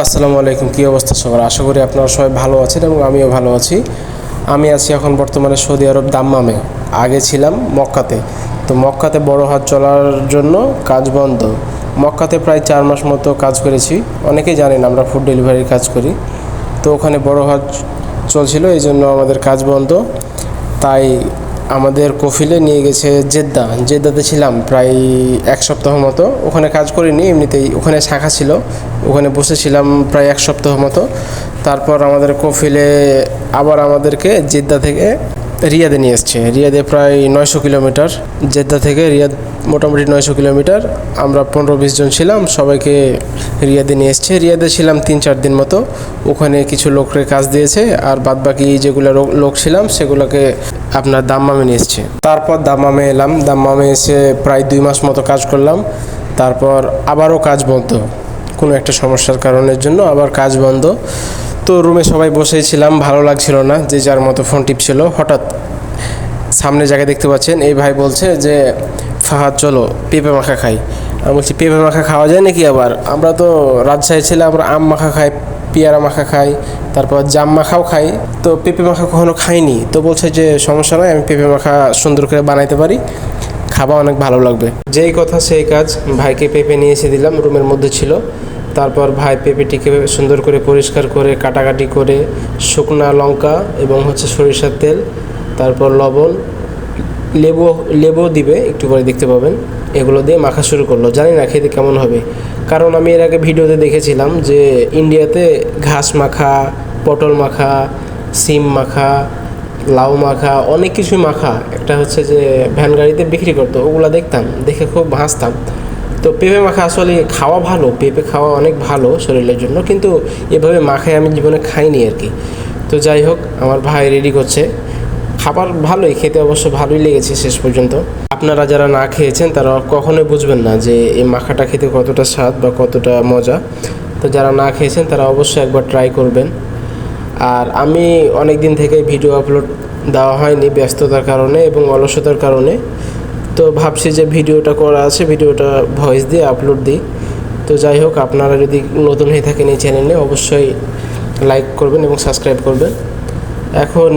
আসসালামু আলাইকুম, কী অবস্থা সবার? আশা করি আপনারা সবাই ভালো আছেন এবং আমিও ভালো আছি। আমি আছি এখন বর্তমানে সৌদি আরব দাম্মামে। আগে ছিলাম মক্কাতে। তো মক্কাতে বড় হাত চলার জন্য কাজ বন্ধ। মক্কাতে প্রায় চার মাস মতো কাজ করেছি। অনেকেই জানেন আমরা ফুড ডেলিভারির কাজ করি। তো ওখানে বড় হাত চলছিল এই জন্য আমাদের কাজ বন্ধ। তাই আমাদের কফিলে নিয়ে গেছে জেদ্দা। জেদ্দাতে ছিলাম প্রায় এক সপ্তাহ মতো। ওখানে কাজ করিনি, এমনিতেই ওখানে শাখা ছিল। ওখানে বসেছিলাম প্রায় এক সপ্তাহ মতো। তারপর আমাদের কফিলে আবার আমাদেরকে জেদ্দা থেকে রিয়াদে নিয়ে এসছে। রিয়াদে প্রায় নয়শো কিলোমিটার, জেদ্দা থেকে রিয়াদ মোটামুটি নয়শো কিলোমিটার। আমরা পনেরো বিশ জন ছিলাম, সবাইকে রিয়াদে নিয়ে এসছে। রিয়াদে ছিলাম তিন চার দিন মতো। ওখানে কিছু লোককে কাজ দিয়েছে আর বাদবাকি যেগুলো লোক- লোক ছিলাম, সেগুলোকে আপনার দাম্মামে নিয়ে এসছে। তারপর দাম্মামে এলাম। দাম্মামে এসে প্রায় দুই মাস মতো কাজ করলাম। তারপর আবারও কাজ বন্ধ। কোনো একটা সমস্যার কারণের জন্য আবার কাজ বন্ধ। তো রুমে সবাই বসেই ছিলাম, ভালো লাগছিল না যে যার মতো ফোন টিপছিল। হঠাৎ সামনে জায়গায় দেখতে পাচ্ছেন, এই ভাই বলছে যে, ফাহাদ, চলো পেঁপে মাখা খাই। আমি বলছি, পেঁপে মাখা খাওয়া যায় নাকি আবার? আমরা তো রাজশাহী ছেলে আমরা আম মাখা খাই, পেয়ারা মাখা খাই, তারপর জাম মাখাও খাই। তো পেঁপে মাখা কখনো খাইনি। তো বলছে যে, সমস্যা নয়, আমি পেঁপে মাখা সুন্দর করে বানাইতে পারি। খাওয়া অনেক ভালো লাগবে। যেই কথা সেই কাজ, ভাইকে পেঁপে নিয়ে এসে দিলাম, রুমের মধ্যে ছিল। তারপর ভাই পেঁপেটিকে সুন্দর করে পরিষ্কার করে, কাটাকাটি করে, শুকনা লঙ্কা এবং হচ্ছে সরিষার তেল, তারপর লবণ, লেবু লেবু দিবে, একটু পরে দেখতে পাবেন। এগুলো দিয়ে মাখা শুরু করল। জানি না খেতে কেমন হবে। কারণ আমি এর আগে ভিডিওতে দেখেছিলাম যে ইন্ডিয়াতে ঘাস মাখা, পটল মাখা, সিম মাখা, লাউ মাখা, অনেক কিছুই মাখা। একটা হচ্ছে যে ভ্যান গাড়িতে বিক্রি করতো, ওগুলো দেখতাম, দেখে খুব হাসতাম। তো পেঁপে মাখা আসলে খাওয়া ভালো, পেঁপে খাওয়া অনেক ভালো শরীরের জন্য, কিন্তু এভাবে মাখায় আমি জীবনে খাইনি আর কি। তো যাই হোক, আমার ভাই রেডি করছে। খাবার ভালোই, খেতে অবশ্য ভালোই লেগেছে শেষ পর্যন্ত। আপনারা যারা না খেয়েছেন, তারা কখনোই বুঝবেন না যে এই মাখাটা খেতে কতটা স্বাদ বা কতটা মজা। তো যারা না খেয়েছেন, তারা অবশ্যই একবার ট্রাই করবেন। আর আমি অনেক দিন থেকে ভিডিও আপলোড দেওয়া হয়নি ব্যস্ততার কারণে এবং অলসতার কারণে। তো ভাবছি যে ভিডিওটা করা আছে, ভিডিওটা ভয়েস দিয়ে আপলোড দিই। তো যাই হোক, আপনারা যদি নতুন হয়ে থাকেন এই চ্যানেলে অবশ্যই লাইক করবেন এবং সাবস্ক্রাইব করবেন। এখন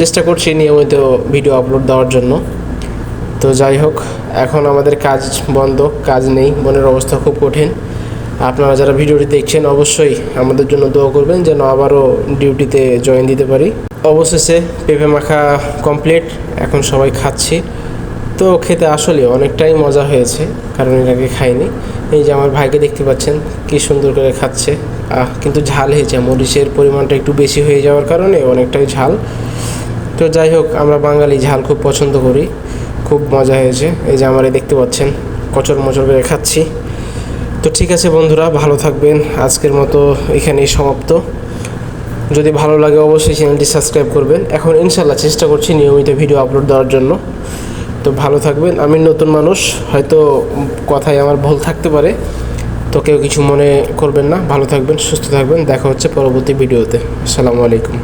চেষ্টা করছি নিয়মিত ভিডিও আপলোড দেওয়ার জন্য। তো যাই হোক, এখন আমাদের কাজ বন্ধ, কাজ নেই, মনের অবস্থা খুব কঠিন। আপনারা যারা ভিডিওটি দেখছেন, অবশ্যই আমাদের জন্য দোয়া করবেন যেন আবারও ডিউটিতে জয়েন দিতে পারি। অবশেষে পেঁপে মাখা কমপ্লিট এখন সবাই খাচ্ছি। তো খেতে আসলে অনেকটাই মজা হয়েছে, কারণ এর আগে খাইনি। এই যে আমার ভাইকে দেখতে পাচ্ছেন, কি সুন্দর করে খাচ্ছে। আহ, কিন্তু ঝাল হয়েছে, মরিচের পরিমাণটা একটু বেশি হয়ে যাওয়ার কারণে অনেকটাই ঝাল। তো যাই হোক, আমরা বাঙালি ঝাল খুব পছন্দ করি, খুব মজা হয়েছে। এই যে আমারে দেখতে পাচ্ছেন, কচর মচর করে খাচ্ছি। তো ঠিক আছে বন্ধুরা, ভালো থাকবেন। আজকের মতো এখানেই সমাপ্ত। যদি ভালো লাগে অবশ্যই চ্যানেলটি সাবস্ক্রাইব করবেন। এখন ইনশাল্লাহ চেষ্টা করছি নিয়মিত ভিডিও আপলোড দেওয়ার জন্য। তো ভালো থাকবেন। আমি নতুন মানুষ, হয়তো কথায় আমার ভুল থাকতে পারে, তো কেউ কিছু মনে করবেন না। ভালো থাকবেন, সুস্থ থাকবেন। দেখা হচ্ছে পরবর্তী ভিডিওতে। আসসালামু আলাইকুম।